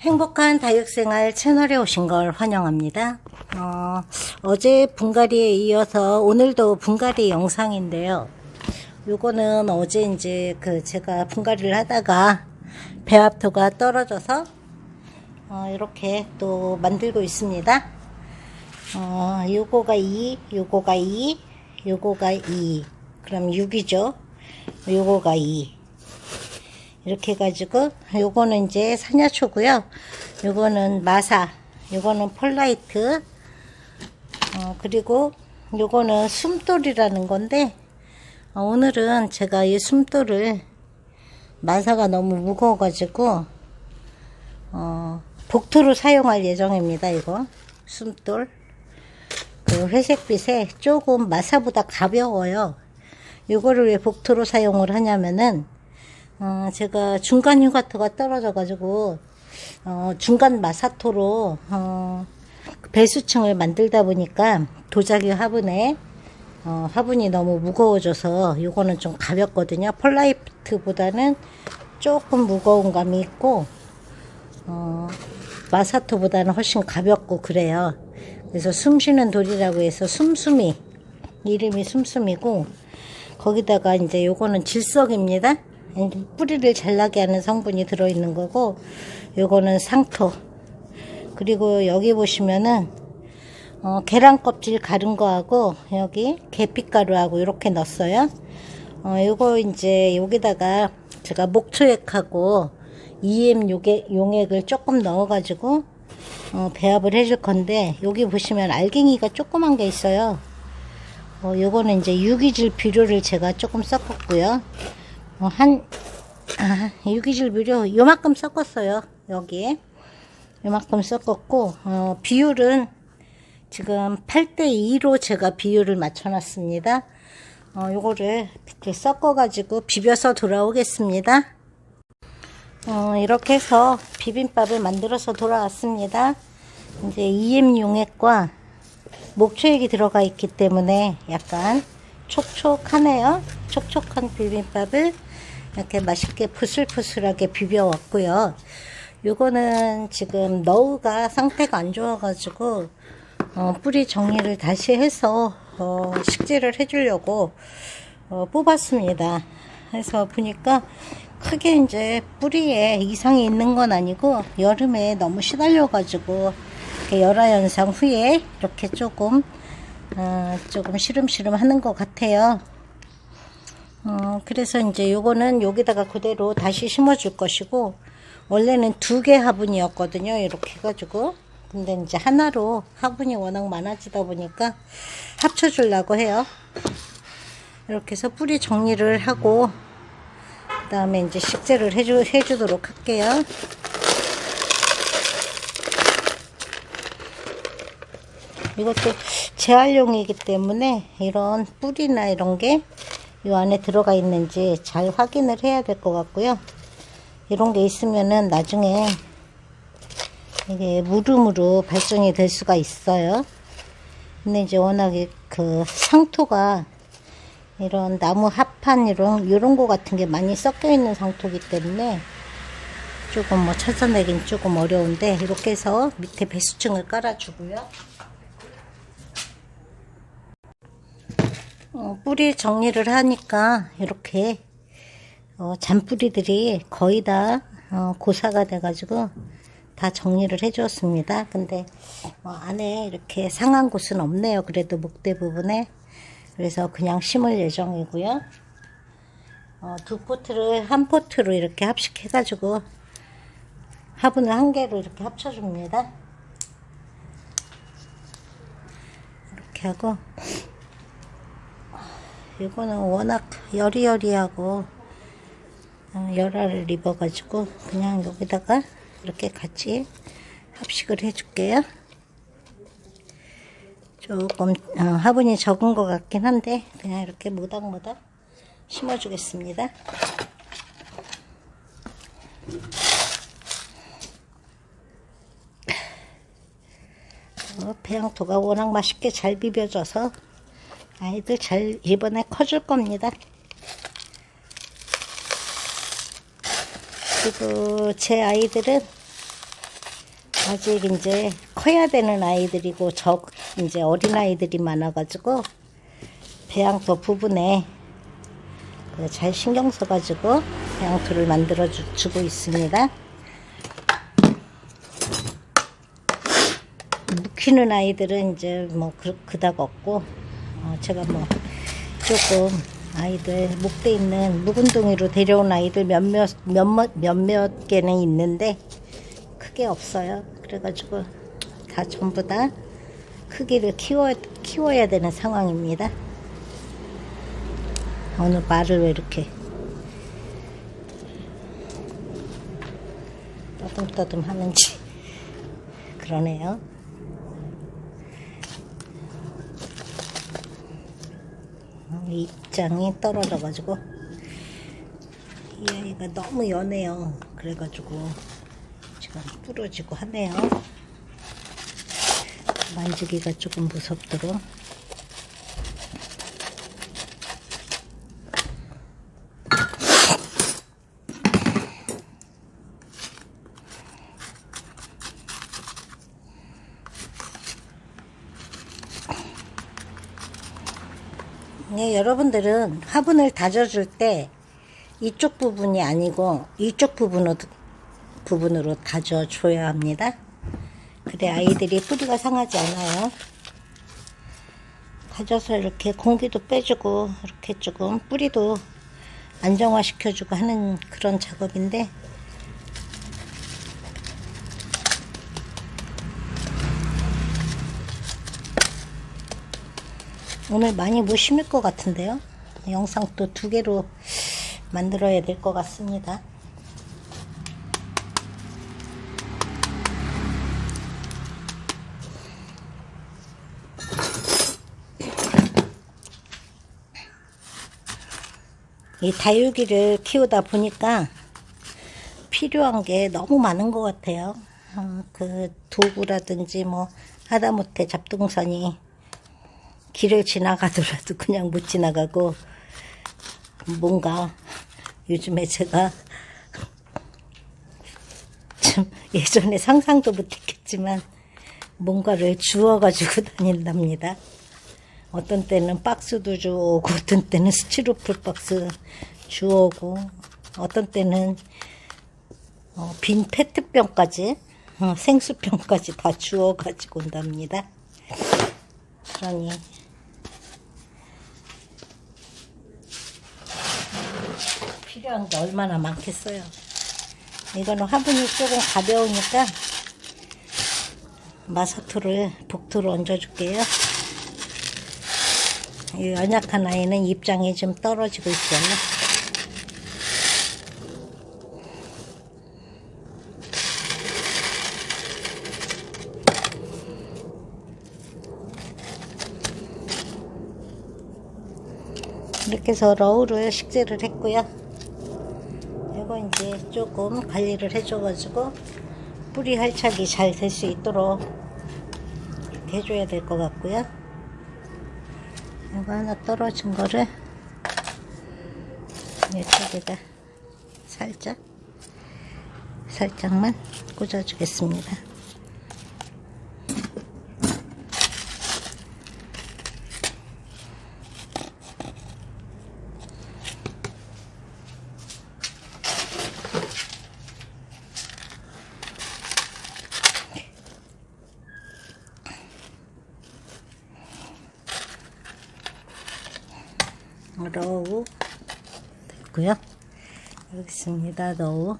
행복한 다육생활 채널에 오신 걸 환영합니다. 어, 어제 분갈이에 이어서 오늘도 분갈이 영상인데요. 요거는 어제 이제 그 제가 분갈이를 하다가 배합토가 떨어져서 어, 이렇게 또 만들고 있습니다. 어, 요거가 2, 요거가 2, 요거가 2. 그럼 6이죠. 요거가 2. 이렇게 해가지고 요거는 이제 사냐초고요. 요거는 마사 요거는 폴라이트 어, 그리고 요거는 숨돌이라는 건데 어, 오늘은 제가 이 숨돌을 마사가 너무 무거워 가지고 어, 복토로 사용할 예정입니다 이거. 숨돌. 그 회색빛에 조금 마사보다 가벼워요. 요거를 왜 복토로 사용을 하냐면은 어, 제가 중간 휴가토가 떨어져가지고, 어, 중간 마사토로, 어, 배수층을 만들다 보니까 도자기 화분에, 어, 화분이 너무 무거워져서 요거는 좀 가볍거든요. 폴라이트보다는 조금 무거운 감이 있고, 어, 마사토보다는 훨씬 가볍고 그래요. 그래서 숨 쉬는 돌이라고 해서 숨숨이, 이름이 숨숨이고, 거기다가 이제 요거는 질석입니다. 뿌리를 잘나게 하는 성분이 들어있는 거고 요거는 상토. 그리고 여기 보시면은 어, 계란 껍질 가른 거하고 여기 계피가루하고 이렇게 넣었어요. 어, 요거 이제 여기다가 제가 목초액하고 EM 용액, 용액을 조금 넣어 가지고 어, 배합을 해줄 건데 여기 보시면 알갱이가 조그만 게 있어요. 어, 요거는 이제 유기질 비료를 제가 조금 섞었고요 어, 한 아, 유기질 비료 요만큼 섞었어요 여기에. 요만큼 섞었고 어, 비율은 지금 8대2로 제가 비율을 맞춰놨습니다. 어, 요거를 이렇게 섞어 가지고 비벼서 돌아오겠습니다. 어, 이렇게 해서 비빔밥을 만들어서 돌아왔습니다. 이제 EM 용액과 목초액이 들어가 있기 때문에 약간 촉촉하네요. 촉촉한 비빔밥을 이렇게 맛있게 푸슬푸슬하게 비벼 왔고요. 요거는 지금 너우가 상태가 안 좋아가지고 어, 뿌리 정리를 다시 해서 어, 식재를 해주려고 어, 뽑았습니다. 그래서 보니까 크게 이제 뿌리에 이상이 있는 건 아니고 여름에 너무 시달려가지고 열화 현상 후에 이렇게 조금 어, 조금 시름시름 하는 것 같아요. 어, 그래서 이제 요거는 여기다가 그대로 다시 심어 줄 것이고, 원래는 두 개 화분이었거든요. 이렇게 해가지고. 근데 이제 하나로 화분이 워낙 많아지다 보니까 합쳐 주려고 해요. 이렇게 해서 뿌리 정리를 하고, 그 다음에 이제 식재를 해주, 해주도록 할게요. 이것도 재활용이기 때문에 이런 뿌리나 이런 게 이 안에 들어가 있는지 잘 확인을 해야 될 것 같고요. 이런 게 있으면은 나중에 이게 무름으로 발송이 될 수가 있어요. 근데 이제 워낙에 그 상토가 이런 나무 합판 이런 이런 거 같은 게 많이 섞여 있는 상토기 때문에 조금 뭐 찾아내긴 조금 어려운데 이렇게 해서 밑에 배수층을 깔아주고요. 어, 뿌리 정리를 하니까 이렇게 어, 잔뿌리들이 거의 다 어, 고사가 돼가지고 다 정리를 해주었습니다. 근데 어, 안에 이렇게 상한 곳은 없네요. 그래도 목대 부분에 그래서 그냥 심을 예정이고요. 어, 두 포트를 한 포트로 이렇게 합식해가지고 화분을 한 개로 이렇게 합쳐줍니다. 이렇게 하고 이거는 워낙 여리여리하고 어, 열화를 입어가지고 그냥 여기다가 이렇게 같이 합식을 해줄게요. 조금 어, 화분이 적은 것 같긴 한데 그냥 이렇게 모닥모닥 심어주겠습니다. 어, 배양토가 워낙 맛있게 잘 비벼져서 아이들 잘 이번에 커줄 겁니다. 그리고 제 아이들은 아직 이제 커야 되는 아이들이고 저 이제 어린 아이들이 많아가지고 배양토 부분에 그잘 신경 써가지고 배양토를 만들어 주, 주고 있습니다. 묵히는 아이들은 이제 뭐 그, 그닥 없고 어, 제가 뭐 조금 아이들 목대 있는 묵은둥이로 데려온 아이들 몇몇 몇몇 몇몇 개는 있는데 크게 없어요. 그래가지고 다 전부 다 크기를 키워 키워야 되는 상황입니다. 오늘 말을 왜 이렇게 떠듬떠듬 하는지 그러네요. 입장이 떨어져가지고 이 아이가 너무 연해요. 그래가지고 지금 부러지고 하네요. 만지기가 조금 무섭도록 네, 여러분들은 화분을 다져줄 때 이쪽 부분이 아니고 이쪽 부분으로, 부분으로 다져줘야 합니다. 그래 아이들이 뿌리가 상하지 않아요. 다져서 이렇게 공기도 빼주고 이렇게 조금 뿌리도 안정화시켜주고 하는 그런 작업인데 오늘 많이 못 심을 것 같은데요. 영상 또 두 개로 만들어야 될 것 같습니다. 이 다육이를 키우다 보니까 필요한 게 너무 많은 것 같아요. 어, 그 도구라든지 뭐 하다못해 잡동선이 길을 지나가더라도 그냥 못 지나가고 뭔가 요즘에 제가 좀 예전에 상상도 못했겠지만 뭔가를 주워가지고 다닌답니다. 어떤 때는 박스도 주워오고 어떤 때는 스티로폴 박스 주워오고 어떤 때는 어, 빈 페트병까지 어, 생수병까지 다 주워가지고 온답니다. 그러니 필요한 게 얼마나 많겠어요. 이거는 화분이 조금 가벼우니까 마사토를 복토로 얹어줄게요. 이 연약한 아이는 입장이 좀 떨어지고 있어요. 이렇게 해서 러우를 식재를 했고요. 조금 관리를 해줘가지고 뿌리 활착이 잘 될 수 있도록 해줘야 될 것 같고요. 이거 하나 떨어진 거를 이쪽에다 살짝 살짝만 꽂아주겠습니다. 러우 됐고요. 여기 있습니다. 러우.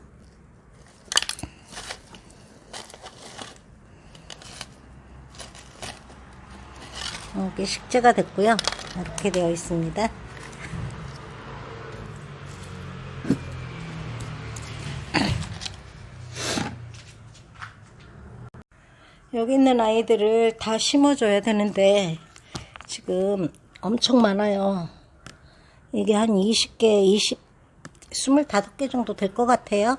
여기 식재가 됐고요. 이렇게 되어 있습니다. 여기 있는 아이들을 다 심어줘야 되는데 지금 엄청 많아요. 이게 한 20개, 20, 25개 정도 될 것 같아요.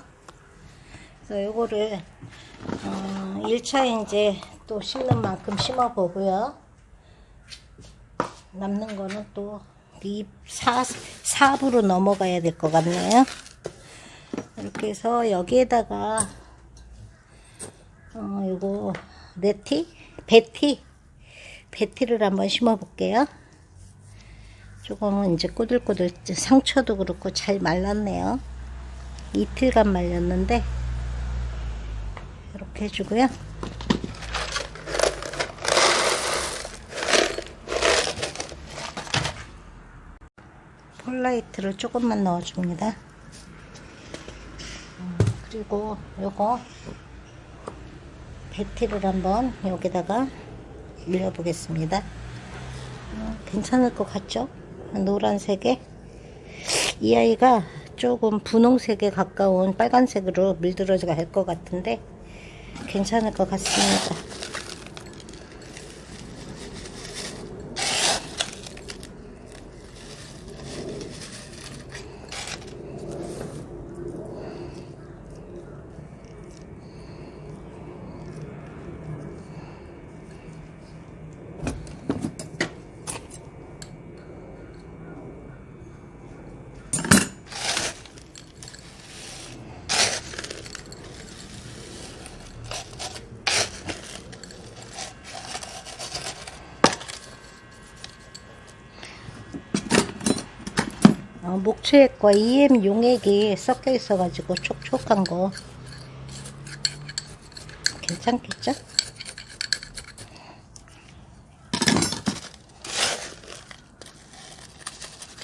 그래서 요거를, 어, 1차 이제 또 심는 만큼 심어 보고요. 남는 거는 또 2, 4, 4부로 넘어가야 될 것 같네요. 이렇게 해서 여기에다가 어, 요거 네티? 베티? 베티를 한번 심어 볼게요. 조금은 이제 꼬들꼬들 상처도 그렇고 잘 말랐네요. 이틀간 말렸는데 이렇게 해주고요. 폴라이트를 조금만 넣어줍니다. 음, 그리고 요거 베티를 한번 여기다가 밀어보겠습니다. 어, 괜찮을 것 같죠? 노란색에 이 아이가 조금 분홍색에 가까운 빨간색으로 물들어가 갈것 같은데 괜찮을 것 같습니다. 어, 목초액과 EM 용액이 섞여 있어가지고 촉촉한 거 괜찮겠죠?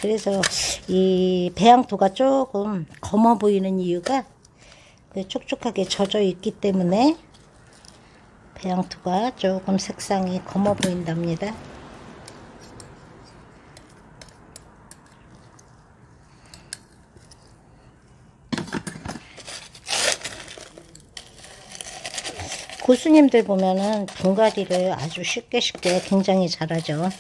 그래서 이 배양토가 조금 검어 보이는 이유가 그 촉촉하게 젖어 있기 때문에 배양토가 조금 색상이 검어 보인답니다. 고수님들 보면은 분갈이를 아주 쉽게 쉽게 굉장히 잘하죠.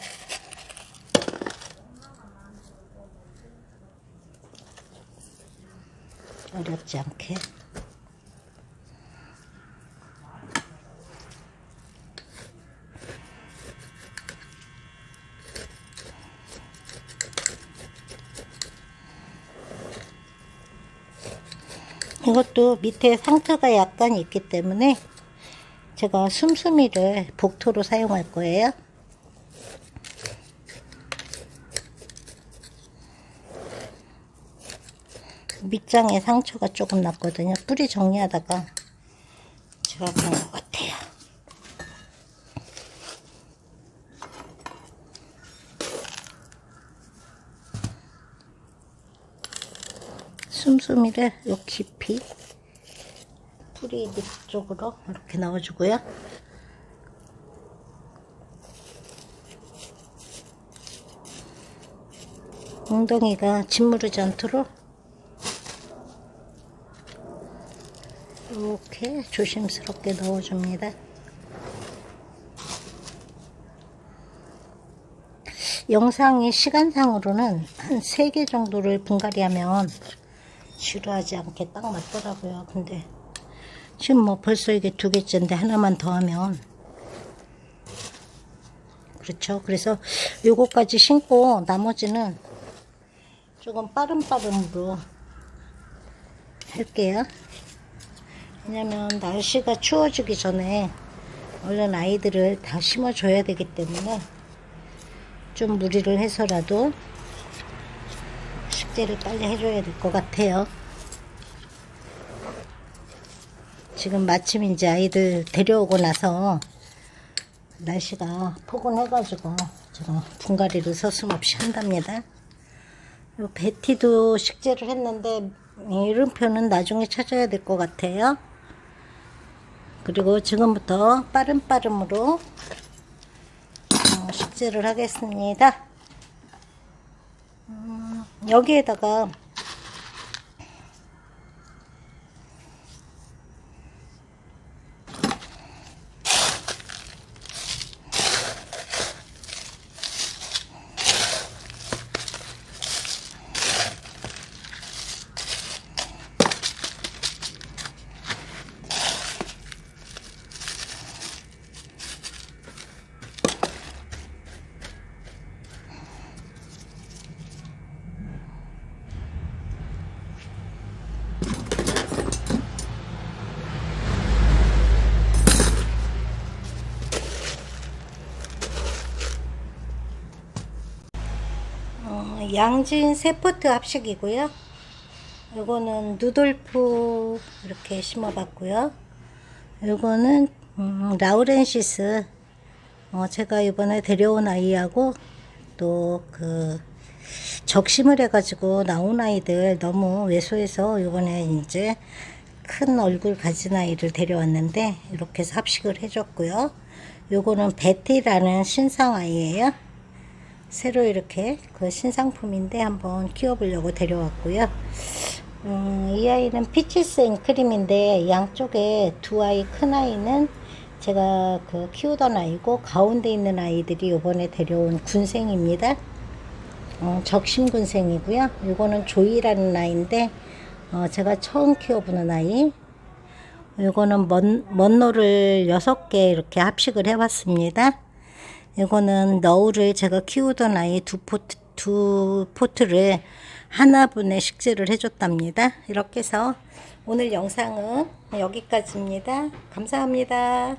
어렵지 않게. 이것도 밑에 상처가 약간 있기 때문에 제가 숨숨이를 복토로 사용할 거예요. 밑장에 상처가 조금 났거든요. 뿌리 정리하다가 제가 그런 것 같아요. 숨숨이를 요 깊이 밑 쪽으로 이렇게 넣어주고요. 엉덩이가 짓무르지 않도록 이렇게 조심스럽게 넣어줍니다. 영상이 시간상으로는 한 3개 정도를 분갈이 하면 지루하지 않게 딱 맞더라고요. 근데 지금 뭐 벌써 이게 두 개째인데 하나만 더 하면 그렇죠. 그래서 요거까지 신고 나머지는 조금 빠름빠름으로 할게요. 왜냐면 날씨가 추워지기 전에 얼른 아이들을 다 심어줘야 되기 때문에 좀 무리를 해서라도 식재를 빨리 해줘야 될 것 같아요. 지금 마침 이제 아이들 데려오고 나서 날씨가 포근해가지고 제가 분갈이를 서슴없이 한답니다. 요 베티도 식재를 했는데 이름표는 나중에 찾아야 될 것 같아요. 그리고 지금부터 빠름빠름으로 어, 식재를 하겠습니다. 음, 여기에다가 양진 세포트 합식이고요. 요거는 누돌프 이렇게 심어봤고요. 요거는 음, 라우렌시스 어, 제가 이번에 데려온 아이하고 또 그 적심을 해가지고 나온 아이들 너무 왜소해서 이번에 이제 큰 얼굴 가진 아이를 데려왔는데 이렇게 해서 합식을 해줬고요. 요거는 베티라는 신상 아이예요. 새로 이렇게 그 신상품인데 한번 키워보려고 데려왔고요. 음, 이 아이는 피치스 앤크림인데 양쪽에 두 아이 큰 아이는 제가 그 키우던 아이고 가운데 있는 아이들이 요번에 데려온 군생입니다. 어, 적심군생이고요. 이거는 조이라는 아이인데 어, 제가 처음 키워보는 아이. 이거는 먼, 먼노를 여섯 개 이렇게 합식을 해봤습니다. 이거는 너울을 제가 키우던 아이 두 포트, 두 포트를 하나분의 식재를 해줬답니다. 이렇게 해서 오늘 영상은 여기까지입니다. 감사합니다.